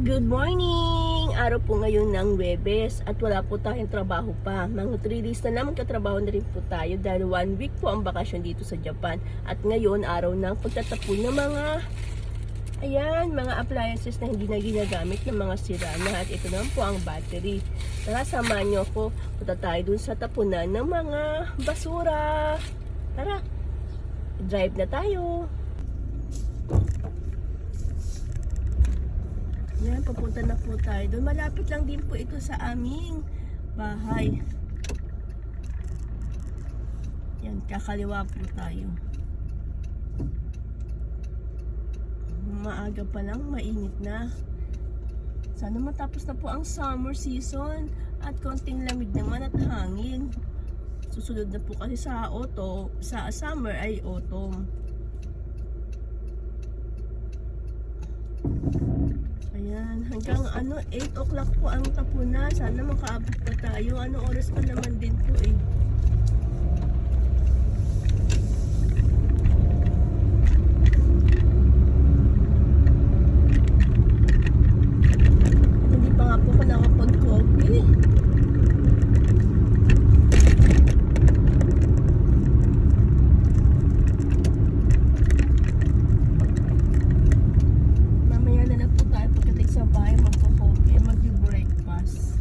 Good morning! Araw po ngayon ng Webes at wala po tayong trabaho pa. Mga 3 days na naman katrabaho na rin po tayo dahil one week po ang bakasyon dito sa Japan. At ngayon, araw ng pagtatapon ng mga ayan, mga appliances na hindi na ginagamit ng mga sira na. At ito naman po ang battery. Tara, samahan niyo ako. Punta tayo dun sa tapunan ng mga basura. Tara, drive na tayo. Yan, papunta na po tayo doon. Malapit lang din po ito sa aming bahay. Yan, kakaliwa po tayo. Maaga pa lang, mainit na. Sana matapos na po ang summer season at konting lamig naman at hangin. Susunod na po kasi sa auto, sa summer ay autumn. Ayan, hanggang ano, 8 o'clock po ang tapunan. Sana makaabot pa tayo. Ano oras pa naman din po eh. Hindi pa nga po ako nakapag-coffee. Mamaya na lang po tayo pagdating sa bahay magpo-coffee, mag-breakfast.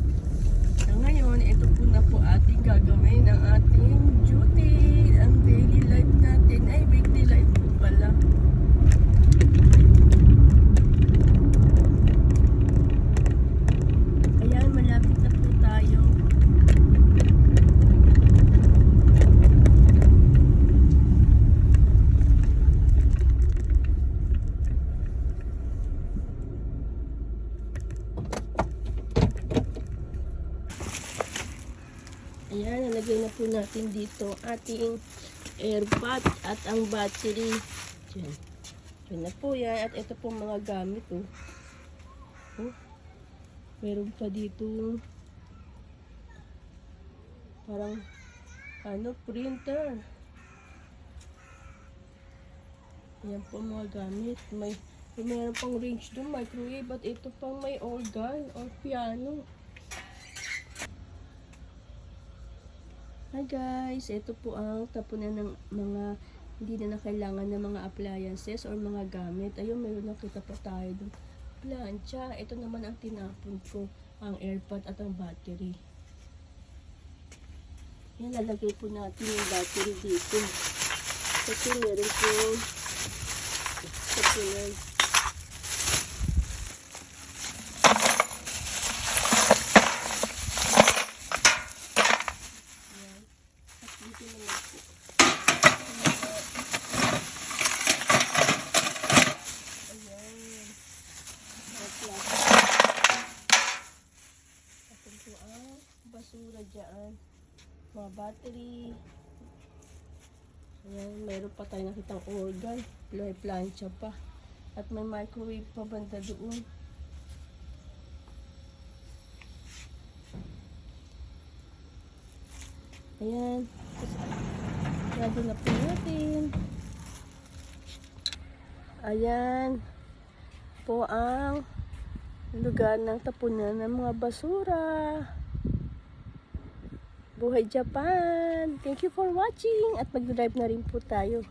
So ngayon, ito po na po ating gagawin ang ating duty, ang daily life natin. Ay, weekly life po pala. Ayan, malapit na po tayo. Ayan, nalagay na po natin dito ating airpot at ang battery. Diyan. Diyan na po yan. At ito po mga gamit. Oh. Oh. Meron pa dito parang ano, printer. Ayan po mga gamit. May, meron pang range doon, microwave. At ito pang may organ or piano. Hi guys, ito po ang tapunan ng mga hindi na, na kailangan ng mga appliances or mga gamit. Ayun, meron nakita pa tayo doon. Plancha, ito naman ang tinapon ko, ang airpod at ang battery. Yan, lalagay po natin yung battery dito. Kasi meron po tapunan. Yan. At dito naman po. Ayan. May plastic. Ang basura dyan. Mga battery. Ayan, mayroon pa tayo nakitang organ. May plancha pa. At may microwave pa banda doon. Ayan. Lado na po natin. Ayan po ang lugar ng tapunan ng mga basura. Buhay Japan! Thank you for watching at mag-drive na rin po tayo.